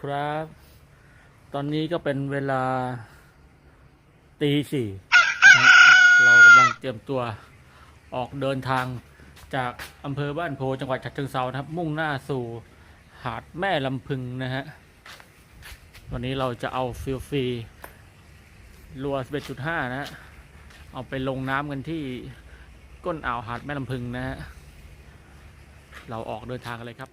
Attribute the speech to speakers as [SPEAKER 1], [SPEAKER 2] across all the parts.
[SPEAKER 1] ครับ ตอนนี้ก็เป็นเวลาตีสี่เรากำลังเตรียมตัวออกเดินทางจากอำเภอบ้านโพจังหวัดฉะเชิงเซานะครับ มุ่งหน้าสู่หาดแม่ลำพึงนะฮะวันนี้เราจะเอาฟิลฟีรัว11.5 นะฮะเอาไปลงน้ำกันที่ก้นอ่าวหาดแม่ลำพึงนะฮะเราออกเดินทางกันเลยครับ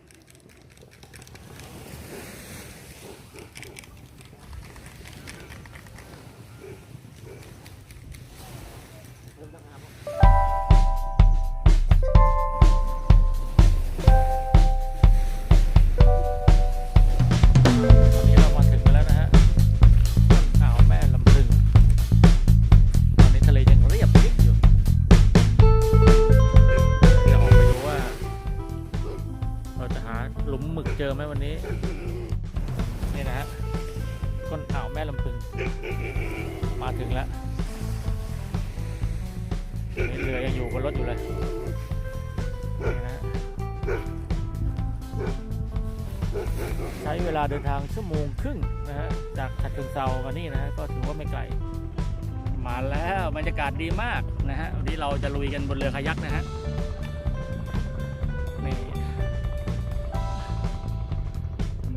[SPEAKER 1] กเจอไหมวันนี้นี่นะฮะก้นอ่าวแม่ลำพึง มาถึงแล้วนี่เรือยังอยู่บนรถอยู่เลยนี่นะฮะใช้เวลาเดินทางชั่วโมงครึ่งนะฮะจากฉะเชิงเซามานี่นะฮะก็ถือว่าไม่ไกลมาแล้วบรรยากาศดีมากนะฮะวันนี้เราจะลุยกันบนเรือคายักนะฮะ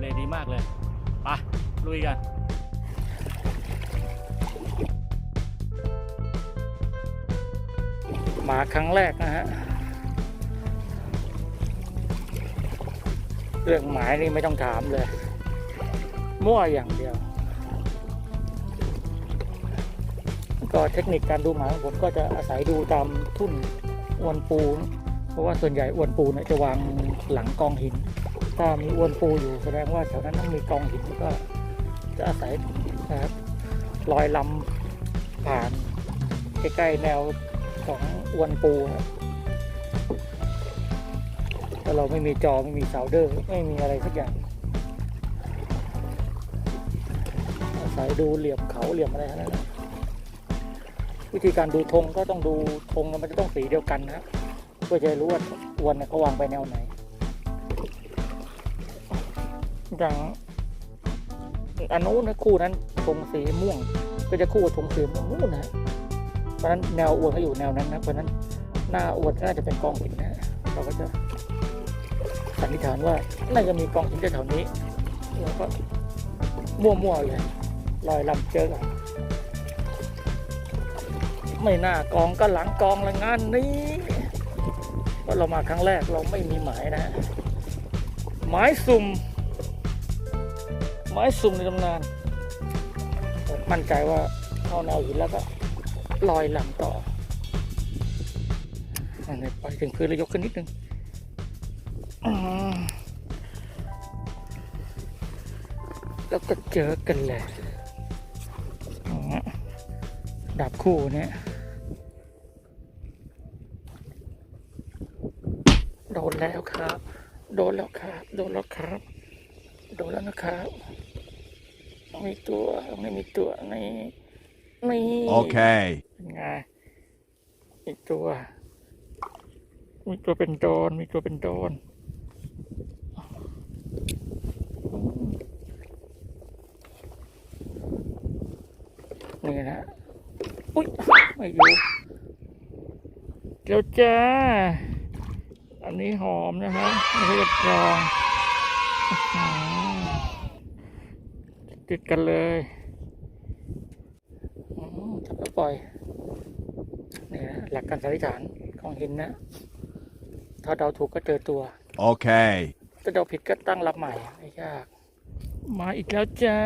[SPEAKER 1] เลดีมากเลยไปลุยกันมาครั้งแรกนะฮะ เรื่องหมายนี่ไม่ต้องถามเลย มั่วอย่างเดียว ก็เทคนิคการดูหมายของผมก็จะอาศัยดูตามทุ่นอวนปูน เพราะว่าส่วนใหญ่อวนปูเนี่ยจะวางหลังกองหิน ถ้ามีอวนปูอยู่แสดงว่าแถวนั้นต้องมีกองหินก็จะอาศัยนะครับลอยลำผ่านใกล้ๆแนวของอวนปูครับถ้าเราไม่มีจอไม่มีเสาเดอร์ไม่มีอะไรสักอย่างอาศัยดูเหลี่ยมเขาเหลี่ยมอะไรทั้งนั้นนะวิธีการดูธงก็ต้องดูธงมันจะต้องสีเดียวกันนะเพื่อจะรู้ว่าอวนเนี่ยเขาวางไปแนวไหน อย่างอันนู้นนะคู่นั้นธงสีม่วง ก็จะคู่กับธงสีม่วงนู่นนะเพราะนั้นแนวอวนเขาอยู่แนวนั้นนะเพราะนั้นหน้าอวนก็น่าจะเป็นกองหินนะเราก็จะสันนิษฐานว่าน่าจะมีกองหินแถวนี้แล้วก็มั่วๆเลยลอยลำเจอกันไม่น่ากองก็หลังกองละงานนี้เพราะเรามาครั้งแรกเราไม่มีหมายนะ หมายสุ่ม หมายสุ่มในตำนานผมมั่นใจว่าเข้าแนวหินแล้วก็ลอยลำต่ออันนี้ไปถึงพื้นแล้วยกขึ้นนิดนึงแล้วก็เจอกันเลยอ๋อดับคู่เนี่ยโดนแล้วครับ โดนแล้วครับ โดนแล้วครับ โดนแล้วนะครับ มีตัวไม่มีตัวนี่นี่
[SPEAKER 2] Okay.
[SPEAKER 1] เป็นไงมีตัว มีตัวเป็นโดน มีตัวเป็นโดนนี่นะอุ้ยไม่อยู่เจ้าจ้า อันนี้หอมนะฮะไม่ใช่กระจองอื้อหือ ติดกันเลยอืมจับแล้วปล่อยนี่นะหลักการสันนิษฐานของหินนะ ถ้าเดาถูกก็เจอตัว
[SPEAKER 2] Okay.
[SPEAKER 1] ถ้าเดาผิดก็ตั้งรับใหม่ ไม่ยาก มาอีกแล้วจ้า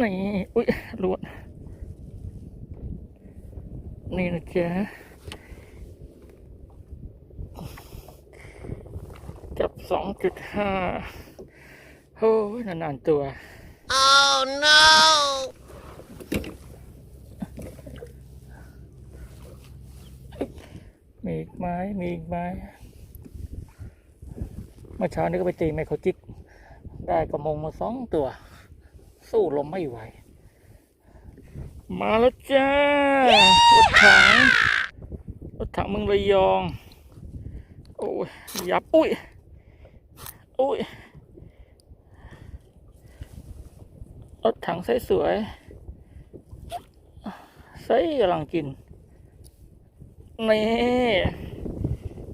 [SPEAKER 1] นี่อุ้ยรวดนี่นะจ๊ะจับสองจุดห้า โอ้ยนานๆตัว
[SPEAKER 3] Oh no!
[SPEAKER 1] มีอีกไหมมีอีกไหมเมื่อเช้านี้ก็ไปตีไมโครจิก ได้กระมงมาสองตัว สู้ลมไม่ไหว มาแล้วจ้ารถถังรถถังเมึงระยอง โอ้ย ยับ อุ้ย อุ้ย รถถังใสสวยๆใสกำลังกิน นี่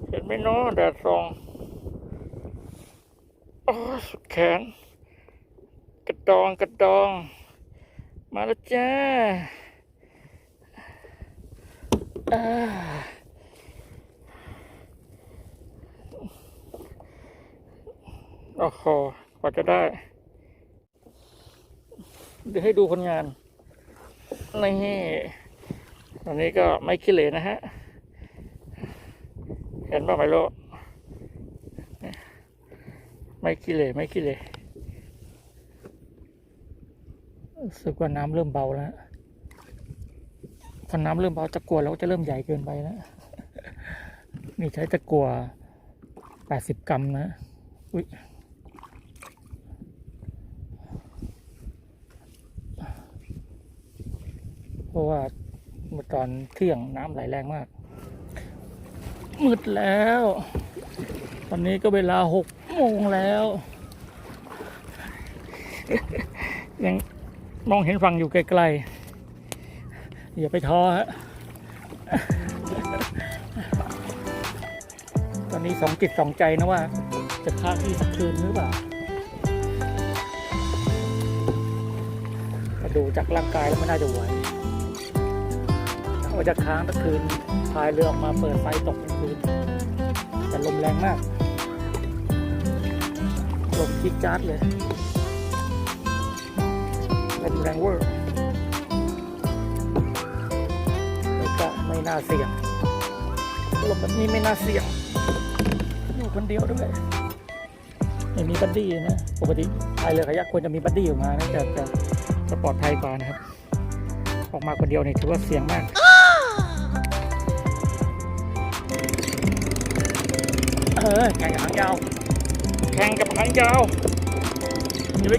[SPEAKER 1] เห็นไหมเนาะแดดส่องโอ้สุดแขน กระดองกระดอง มาแล้วจ้าอ่าโอ้โหกว่าจะได้ เดี๋ยวให้ดูผลงานนี่ตอนนี้ก็ไม่ขี้เหร่นะฮะ เห็นป่ะไม่รู้ไม่ขี้เหร่ไม่ขี้เหร่สึกว่าน้ำเริ่มเบาแล้วพอน้ำเริ่มเบาตะกัวเราก็จะเริ่มใหญ่เกินไปแล้วนี่ใช้ตะกัวแปดสิบกรัมนะ อุ้ยเพ ราะว่าเมื่อตอนเที่ยงน้ำไหลแรงมาก มืดแล้ว ตอนนี้ก็เวลาหกโมงแล้ว ยังมองเห็นฝั่งอยู่ไกลๆ อย่าไปท้อฮะ ตอนนี้สองจิตสองใจนะว่า จะค้าที่สักคืนหรือเปล่าแต่ดูจากร่างกายแล้วไม่น่าจะไหว ว่าจะค้างสักคืนพายเรือออกมาเปิดไฟตกกลางคืนแต่ลมแรงมาก ลมจิกจ๊าดเลย ลมแรงเวอร์ไม่ก็ไม่น่าเสี่ยง ลมแบบนี้ไม่น่าเสี่ยง อยู่คนเดียวด้วยไม่มีบัดดี้นะ ปกติพายเรือขยักควรจะมีบัดดี้ออกมานะจะจะจะปลอดภัยกว่านะครับ ออกมาคนเดียวเนี่ยถือว่าเสี่ยงมาก เออแข่งกับหางยาวแข่งกับหางยาวอย่าไป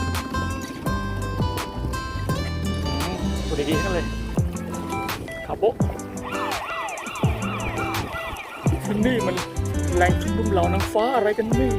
[SPEAKER 1] ก ดีๆทั้งนั้นเลยขับโบะที่นี่มันแรงชุมนุมเหล่านางฟ้าอะไรกันนี่